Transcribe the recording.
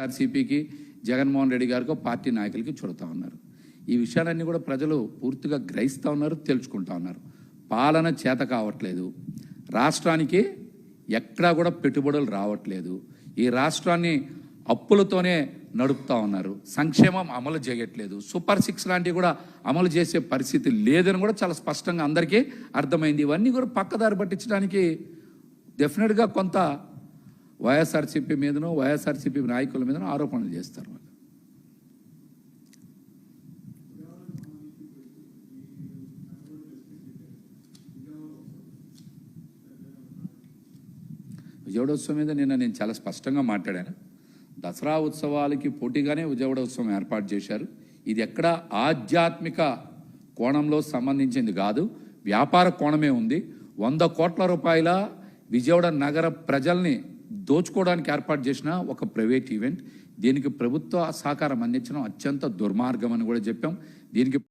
ఆర్సీపీకి జగన్మోహన్ రెడ్డి గారికి పార్టీ నాయకులకి చూడతా ఉన్నారు. ఈ విషయాలన్నీ కూడా ప్రజలు పూర్తిగా గ్రహిస్తూ ఉన్నారు తెలుసుకుంటా ఉన్నారు. పాలన చేత కావట్లేదు. రాష్ట్రానికి ఎక్కడా కూడా పెట్టుబడులు రావట్లేదు. ఈ రాష్ట్రాన్ని అప్పులతోనే నడుపుతా ఉన్నారు. సంక్షేమం అమలు చేయట్లేదు. సూపర్ సిక్స్ లాంటివి కూడా అమలు చేసే పరిస్థితి లేదని కూడా చాలా స్పష్టంగా అందరికీ అర్థమైంది. ఇవన్నీ కూడా పక్కదారి పట్టించడానికి డెఫినెట్గా కొంత వైఎస్ఆర్సీపీ మీదనో వైఎస్ఆర్సీపీ నాయకుల మీదనో ఆరోపణలు చేస్తారు. వాళ్ళు విజయవాడ ఉత్సవం మీద నిన్న నేను చాలా స్పష్టంగా మాట్లాడాను. దసరా ఉత్సవాలకి పోటీగానే విజయవాడ ఉత్సవం ఏర్పాటు చేశారు. ఇది ఎక్కడ ఆధ్యాత్మిక కోణంలో సంబంధించింది కాదు. వ్యాపార కోణమే ఉంది. వంద కోట్ల రూపాయల విజయవాడ నగర ప్రజల్ని దోచుకోవడానికి ఏర్పాటు చేసిన ఒక ప్రైవేట్ ఈవెంట్. దీనికి ప్రభుత్వ సహకారం అందించడం అత్యంత దుర్మార్గం అని కూడా చెప్పాం. దీనికి